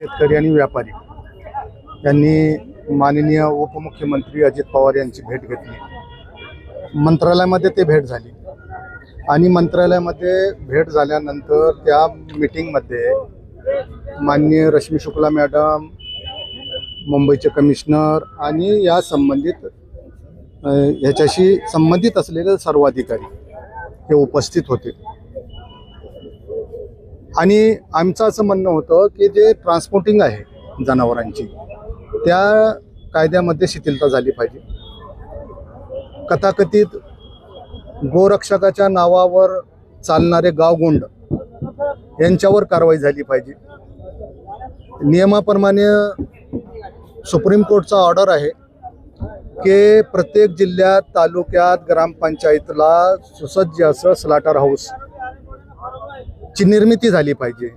शेतकरी आणि व्यापारी. यांनी माननीय उपमुख्यमंत्री अजित पवार यांची भेट घेतली. मंत्रालयामध्ये ते भेट झाली. आणि मंत्रालयामध्ये भेट झाल्यानंतर त्या मिटिंगमध्ये माननीय रश्मी शुक्ला मॅडम मुंबईचे कमिशनर आणि या संबंधित ह्याच्याशी संबंधित असलेले सर्व अधिकारी हे उपस्थित होते. आणि आमचं असं म्हणणं होतं की जे ट्रान्सपोर्टिंग आहे जनावरांची त्या कायद्यामध्ये शिथिलता झाली पाहिजे. कथाकथित गोरक्षकाच्या नावावर चालणारे गावगुंड यांच्यावर कारवाई झाली पाहिजे. नियमाप्रमाणे सुप्रीम कोर्टचा ऑर्डर आहे की प्रत्येक जिल्ह्यात तालुक्यात ग्रामपंचायतला सुसज्ज असं स्लाटर हाऊस ची निर्मिती झाली पाहिजे.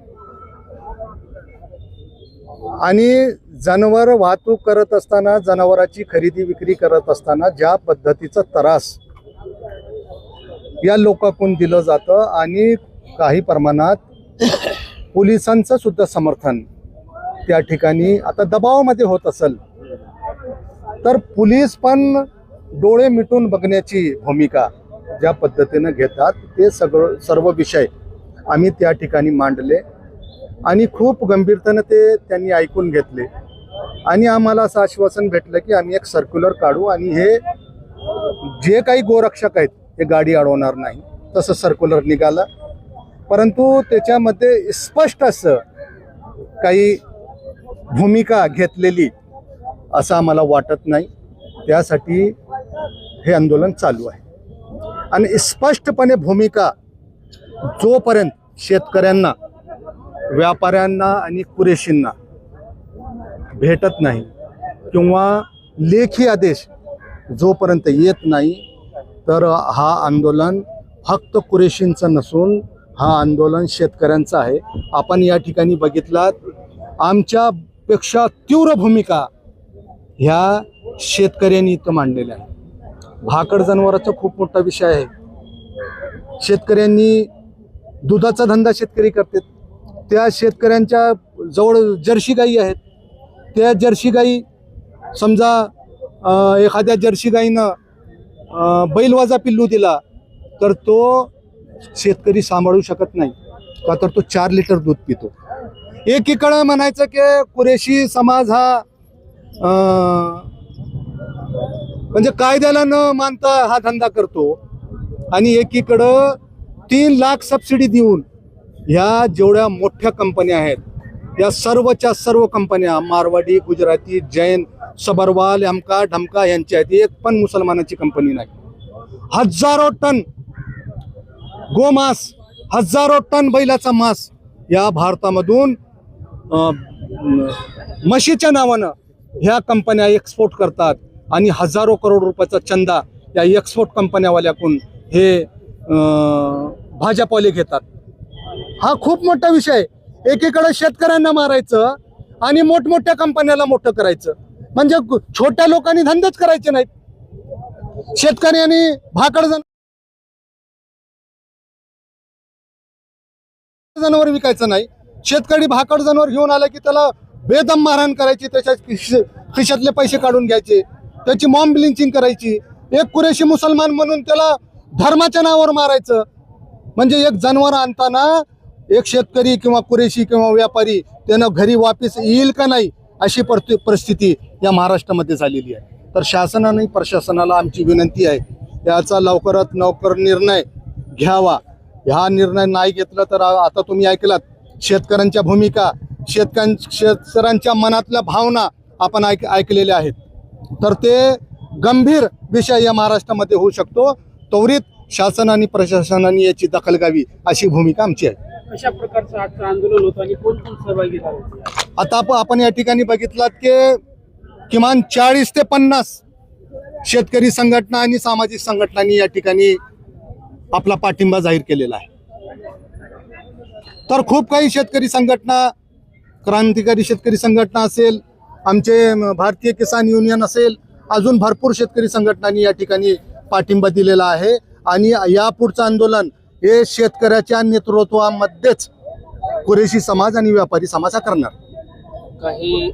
आणि जनावर वाहतूक करत असताना जनावराची खरेदी विक्री करत असताना ज्या पद्धतीचा त्रास या लोकांकडून दिलं जातं आणि काही प्रमाणात पोलिसांचं सुद्धा समर्थन त्या ठिकाणी आता दबावामध्ये होत असेल. तर पोलीस पण डोळे मिटून बघण्याची भूमिका ज्या पद्धतीनं घेतात ते सगळं सर्व विषय आम्ही त्या ठिकाणी मांडले आणि खूप गंभीरतेनं ते त्यांनी ऐकून घेतले. आणि आम्हाला असं आश्वासन भेटलं की आम्ही एक सर्क्युलर काढू आणि हे जे काही गोरक्षक आहेत ते गाडी अडवणार नाही. तसं सर्क्युलर निघालं. परंतु त्याच्यामध्ये स्पष्ट असं काही भूमिका घेतलेली असं आम्हाला वाटत नाही. त्यासाठी हे आंदोलन चालू आहे. आणि स्पष्टपणे भूमिका जोपर्यंत शेतकऱ्यांना व्यापाऱ्यांना आणि कुरेशींना भेटत नाही किंवा लेखी आदेश जोपर्यंत येत नाही तर हा आंदोलन फक्त कुरेशींचं नसून हा आंदोलन शेतकऱ्यांचं आहे. आपण या ठिकाणी बघितलात आमच्यापेक्षा तीव्र भूमिका ह्या शेतकऱ्यांनी इथं मांडलेल्या आहे भाकड जनावराचा खूप मोठा विषय आहे. शेतकऱ्यांनी दुधाचा धंदा शेतकरी करतात. त्या शेतकऱ्यांच्या जवळ जर्सी गाई आहेत. त्या जर्सी गाई समजा एखाद्या जर्सी गाईनं बैलवाजा पिल्लू दिला तर तो शेतकरी सांभाळू शकत नाही. का तर तो चार लिटर दूध पितो. एकीकडं म्हणायचं की कुरेशी समाज हा म्हणजे कायद्याला न मानता हा धंदा करतो. आणि एकीकडं तीन लाख सबसिडी देऊन ह्या जेवढ्या मोठ्या कंपन्या आहेत या सर्वच्या सर्व कंपन्या मारवाडी गुजराती जैन सबरवाल अमका ढमका यांच्या आहेत एक पण मुसलमानाची कंपनी नाही. हजारो टन गोमास हजारो टन बैलाचा मांस या भारतामधून म्हशीच्या नावानं ह्या कंपन्या एक्सपोर्ट करतात आणि हजारो करोड रुपयाचा चंदा या एक्सपोर्ट कंपन्यावाल्याकडून हे भाजपवाले घेतात. हा खूप मोठा विषय आहे. एकीकडे शेतकऱ्यांना मारायचं आणि मोठमोठ्या कंपन्याला मोठं करायचं. म्हणजे छोट्या लोकांनी धंदेच करायचे नाहीत. शेतकऱ्यांनी भाकड जन जनावर विकायचं नाही. शेतकरी भाकड जनावर घेऊन आला की त्याला बेदम मारहाण करायची त्याच्या खिशातले पैसे काढून घ्यायचे त्याची मॉम ब्लिंचिंग करायची. एक कुरेशी मुसलमान म्हणून त्याला धर्माच्या नावावर मारायचं. म्हणजे एक जनावर आणताना एक शेतकरी किंवा कुरेशी किंवा व्यापारी त्यानं घरी वापिस येईल का नाही अशी परिस्थिती या महाराष्ट्रामध्ये झालेली आहे. तर शासनाने प्रशासनाला आमची विनंती आहे याचा लवकरात लवकर निर्णय घ्यावा. हा निर्णय नाही घेतला तर आता तुम्ही ऐकलात शेतकऱ्यांच्या भूमिका शेतकऱ्यां शेतकऱ्यांच्या मनातल्या भावना आपण ऐक ऐकलेल्या आहेत. तर ते गंभीर विषय या महाराष्ट्रामध्ये होऊ शकतो. त्वरित शासन आणि प्रशासनाने याची दखल घ्यावी अशी भूमिका आमची आहे. कशा प्रकारचं आजचं आंदोलन होतं आणि कोण कोण सहभागी झाले? आता आप- आपण या ठिकाणी बघितलात की किमान चाळीस ते पन्नास शेतकरी संघटना आणि सामाजिक संघटनांनी या ठिकाणी आपला पाठिंबा जाहीर केलेला आहे. तर खूप काही शेतकरी संघटना क्रांतिकारी शेतकरी संघटना असेल आमचे भारतीय किसान युनियन असेल अजून भरपूर शेतकरी संघटनांनी या ठिकाणी पाठिंबा दिलेला आहे. आणि या पुढचं आंदोलन हे शेतकऱ्याच्या नेतृत्वामध्येच कुरेशी समाज आणि व्यापारी समाज हा करणार. काही